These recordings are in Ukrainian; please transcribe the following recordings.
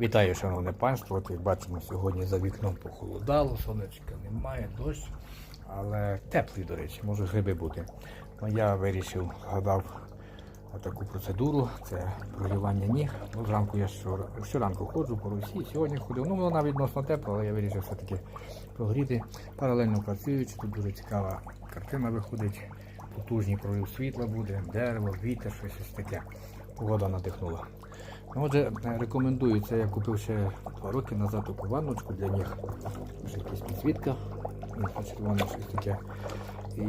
Вітаю, шановне панство. Як бачимо, сьогодні за вікном похолодало, сонечка немає, дощ, але теплий, до речі, може гриби бути. Ну, я вирішив, згадав таку процедуру, це прогрівання ніг. Ну, зранку я щора- щоранку ходжу по Русі, сьогодні ходив. Ну, вона відносно тепла, але я вирішив все-таки прогріти. Паралельно працюючи, тут дуже цікава картина виходить. Потужний прорив світла буде, дерево, вітер, щось таке. Погода надихнула. Ну, Отже, рекомендую це. Я купив ще два роки назад таку ванночку для ніг. Вже якісь підсвітка, інфа червона щось таке. І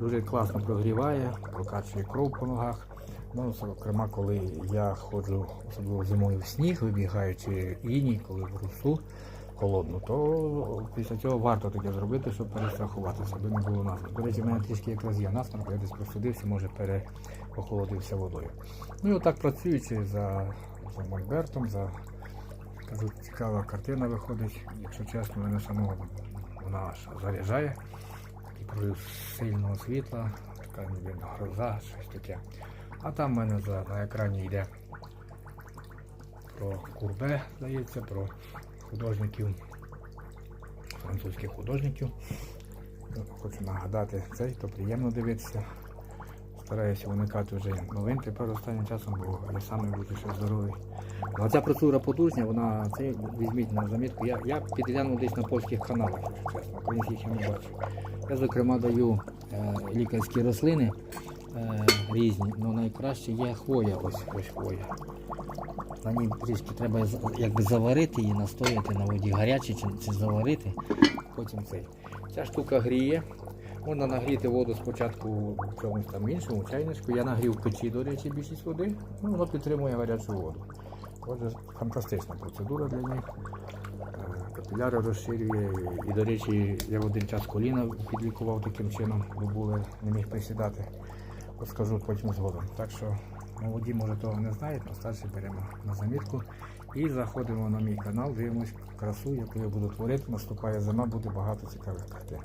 дуже класно прогріває, прокачує кров по ногах. Ну, зокрема, коли я ходжу, особливо зимою в сніг, вибігаючи іні, коли в русу холодну, то після цього варто таке зробити, щоб перестрахуватися, аби не було насморку. До речі, в мене трішки якраз є насморк, я десь простудився, може переохолодився водою. Ну і отак працюючи за, за Мольбертом, за кажу, цікава картина виходить. Якщо чесно, мене самого вона аж заряджає. Такий прорив сильного світла, така ніби гроза, щось таке. А там в мене за, на екрані йде про Курбе, здається, про художників, французьких художників. Хочу нагадати цей, то приємно дивитися. Стараюся уникати вже новин тепер останнім часом, бо я саме буду ще здоровий. Ну, А ця процедура потужня, вона це візьміть на замітку. Я, я підглянув десь на польських каналах, якщо чесно, українських я не бачу. Я, зокрема, даю е, лікарські рослини е, різні, але найкраще є хвоя, ось ось хвоя. На ній трішки треба якби заварити її, настояти на воді гарячі чи, чи заварити. Потім цей. Ця штука гріє. Можна нагріти воду спочатку в чомусь там іншому чайничку. Я нагрів печі, до речі, більшість води. Ну, воно підтримує гарячу воду. Отже, фантастична процедура для них. Е, Капіляри розширює. І, до речі, я в один час коліна підлікував таким чином, бо були, не міг присідати. Розкажу потім згодом. Так що молоді, може, того не знають, а старші беремо на замітку. І заходимо на мій канал, дивимось красу, яку я буду творити. Наступає зима, буде багато цікавих картин.